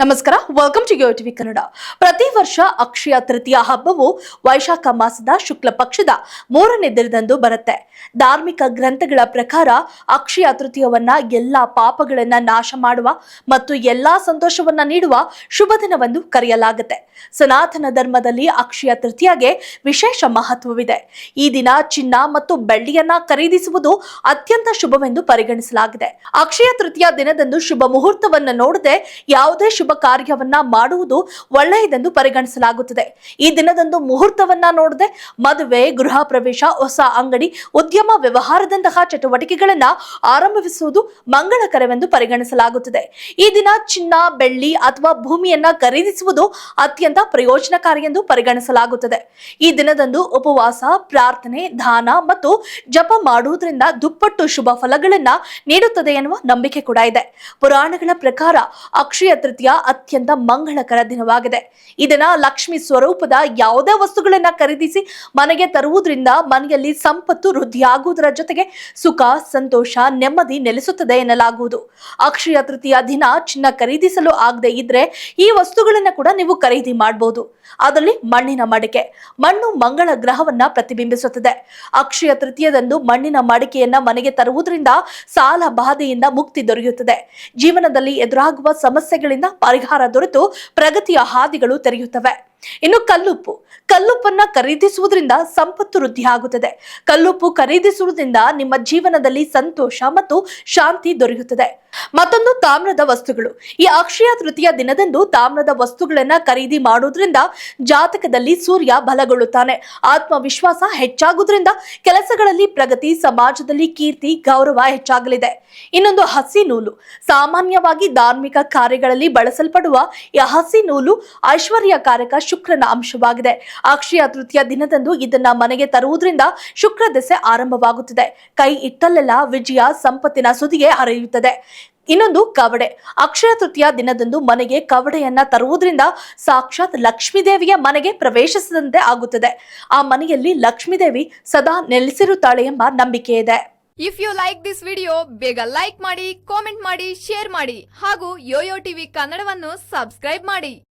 ನಮಸ್ಕಾರ. Welcome to Yo TV Kannada ಪ್ರತಿ ವರ್ಷ ಅಕ್ಷಯ ತೃತೀಯ ಹಬ್ಬವು ವೈಶಾಖ ಮಾಸದ ಶುಕ್ಲ ಪಕ್ಷದ ಮೂರನೇ ದಿನದಂದು ಬರುತ್ತೆ. ಧಾರ್ಮಿಕ ಗ್ರಂಥಗಳ ಪ್ರಕಾರ ಅಕ್ಷಯ ತೃತೀಯವನ್ನ ಎಲ್ಲಾ ಪಾಪಗಳನ್ನ ನಾಶ ಮಾಡುವ ಮತ್ತು ಎಲ್ಲಾ ಸಂತೋಷವನ್ನ ನೀಡುವ ಶುಭ ದಿನವೆಂದು ಕರೆಯಲಾಗುತ್ತೆ. ಸನಾತನ ಧರ್ಮದಲ್ಲಿ ಅಕ್ಷಯ ತೃತೀಯಗೆ ವಿಶೇಷ ಮಹತ್ವವಿದೆ. ಈ ದಿನ ಚಿನ್ನ ಮತ್ತು ಬೆಳ್ಳಿಯನ್ನ ಖರೀದಿಸುವುದು ಅತ್ಯಂತ ಶುಭವೆಂದು ಪರಿಗಣಿಸಲಾಗಿದೆ. ಅಕ್ಷಯ ತೃತೀಯ ದಿನದಂದು ಶುಭ ಮುಹೂರ್ತವನ್ನ ನೋಡದೆ ಯಾವುದೇ ಶುಭ ಕಾರ್ಯವನ್ನ ಮಾಡುವುದು ಒಳ್ಳೆಯದೆಂದು ಪರಿಗಣಿಸಲಾಗುತ್ತದೆ. ಈ ದಿನದಂದು ಮುಹೂರ್ತವನ್ನ ನೋಡದೆ ಮದುವೆ, ಗೃಹ ಪ್ರವೇಶ, ಹೊಸ ಅಂಗಡಿ, ಉದ್ಯಮ ವ್ಯವಹಾರದಂತಹ ಚಟುವಟಿಕೆಗಳನ್ನ ಆರಂಭಿಸುವುದು ಮಂಗಳಕರವೆಂದು ಪರಿಗಣಿಸಲಾಗುತ್ತದೆ. ಈ ದಿನ ಚಿನ್ನ, ಬೆಳ್ಳಿ ಅಥವಾ ಭೂಮಿಯನ್ನ ಖರೀದಿಸುವುದು ಅತ್ಯಂತ ಪ್ರಯೋಜನಕಾರಿ ಎಂದು ಪರಿಗಣಿಸಲಾಗುತ್ತದೆ. ಈ ದಿನದಂದು ಉಪವಾಸ, ಪ್ರಾರ್ಥನೆ, ದಾನ ಮತ್ತು ಜಪ ಮಾಡುವುದರಿಂದ ದುಪ್ಪಟ್ಟು ಶುಭ ಫಲಗಳನ್ನ ನೀಡುತ್ತದೆ ಎನ್ನುವ ನಂಬಿಕೆ ಕೂಡ ಇದೆ. ಪುರಾಣಗಳ ಪ್ರಕಾರ ಅಕ್ಷಯ ತೃತೀಯ ಅತ್ಯಂತ ಮಂಗಳಕರ ದಿನವಾಗಿದೆ. ಇದನ್ನ ಲಕ್ಷ್ಮಿ ಸ್ವರೂಪದ ಯಾವುದೇ ವಸ್ತುಗಳನ್ನ ಖರೀದಿಸಿ ಮನೆಗೆ ತರುವುದರಿಂದ ಮನೆಯಲ್ಲಿ ಸಂಪತ್ತು ವೃದ್ಧಿಯಾಗುವುದರ ಜೊತೆಗೆ ಸುಖ, ಸಂತೋಷ, ನೆಮ್ಮದಿ ನೆಲೆಸುತ್ತದೆ ಎನ್ನಲಾಗುವುದು. ಅಕ್ಷಯ ತೃತೀಯ ದಿನ ಚಿನ್ನ ಖರೀದಿಸಲು ಆಗದೆ ಇದ್ರೆ ಈ ವಸ್ತುಗಳನ್ನ ಕೂಡ ನೀವು ಖರೀದಿ ಮಾಡಬಹುದು ಅದರಲ್ಲಿ ಮಣ್ಣಿನ ಮಡಿಕೆ. ಮಣ್ಣು ಮಂಗಳ ಗ್ರಹವನ್ನ ಪ್ರತಿಬಿಂಬಿಸುತ್ತದೆ. ಅಕ್ಷಯ ತೃತೀಯದಂದು ಮಣ್ಣಿನ ಮಡಿಕೆಯನ್ನ ಮನೆಗೆ ತರುವುದರಿಂದ ಸಾಲ ಬಾಧೆಯಿಂದ ಮುಕ್ತಿ ದೊರೆಯುತ್ತದೆ. ಜೀವನದಲ್ಲಿ ಎದುರಾಗುವ ಸಮಸ್ಯೆಗಳಿಂದ ಪರಿಹಾರ ದೊರೆತು ಪ್ರಗತಿಯ ಹಾದಿಗಳು ತೆರೆಯುತ್ತವೆ. ಇನ್ನು ಕಲ್ಲುಪ್ಪು. ಕಲ್ಲುಪ್ಪನ್ನ ಖರೀದಿಸುವುದರಿಂದ ಸಂಪತ್ತು ವೃದ್ಧಿಯಾಗುತ್ತದೆ ಕಲ್ಲುಪ್ಪು ಖರೀದಿಸುವುದರಿಂದ ನಿಮ್ಮ ಜೀವನದಲ್ಲಿ ಸಂತೋಷ ಮತ್ತು ಶಾಂತಿ ದೊರೆಯುತ್ತದೆ. ಮತ್ತೊಂದು ತಾಮ್ರದ ವಸ್ತುಗಳು. ಈ ಅಕ್ಷಯ ತೃತೀಯ ದಿನದಂದು ತಾಮ್ರದ ವಸ್ತುಗಳನ್ನ ಖರೀದಿ ಮಾಡುವುದರಿಂದ ಜಾತಕದಲ್ಲಿ ಸೂರ್ಯ ಬಲಗೊಳ್ಳುತ್ತಾನೆ. ಆತ್ಮವಿಶ್ವಾಸ ಹೆಚ್ಚಾಗುವುದರಿಂದ ಕೆಲಸಗಳಲ್ಲಿ ಪ್ರಗತಿ, ಸಮಾಜದಲ್ಲಿ ಕೀರ್ತಿ, ಗೌರವ ಹೆಚ್ಚಾಗಲಿದೆ. ಇನ್ನೊಂದು ಹಸಿ ನೂಲು. ಸಾಮಾನ್ಯವಾಗಿ ಧಾರ್ಮಿಕ ಕಾರ್ಯಗಳಲ್ಲಿ ಬಳಸಲ್ಪಡುವ ಈ ಹಸಿ ನೂಲು ಐಶ್ವರ್ಯಕಾರಕ ಶುಕ್ರನ ಅಂಶವಾಗಿದೆ. ಅಕ್ಷಯ ತೃತೀಯ ದಿನದಂದು ಇದನ್ನ ಮನೆಗೆ ತರುವುದರಿಂದ ಶುಕ್ರ ದೆಸೆ ಆರಂಭವಾಗುತ್ತದೆ. ಕೈ ಇಟ್ಟಲ್ಲೆಲ್ಲ ವಿಜಯ ಸಂಪತ್ತಿನ ಸುದಿಗೆ ಹರಿಯುತ್ತದೆ ಇನ್ನೊಂದು ಕವಡೆ. ಅಕ್ಷಯ ತೃತೀಯ ದಿನದಂದು ಮನೆಗೆ ಕವಡೆಯನ್ನ ತರುವುದರಿಂದ ಸಾಕ್ಷಾತ್ ಲಕ್ಷ್ಮೀದೇವಿಯ ಮನೆಗೆ ಪ್ರವೇಶಿಸದಂತೆ ಆಗುತ್ತದೆ. ಆ ಮನೆಯಲ್ಲಿ ಲಕ್ಷ್ಮೀದೇವಿ ಸದಾ ನೆಲೆಸಿರುತ್ತಾಳೆ ಎಂಬ ನಂಬಿಕೆ ಇದೆ. If you like this video ಬೇಗ ಲೈಕ್ ಮಾಡಿ ಕಾಮೆಂಟ್ ಮಾಡಿ ಶೇರ್ ಮಾಡಿ ಹಾಗೂ ಯೋಯೋ ಟಿವಿ ಕನ್ನಡವನ್ನು ಸಬ್ಸ್ಕ್ರೈಬ್ ಮಾಡಿ.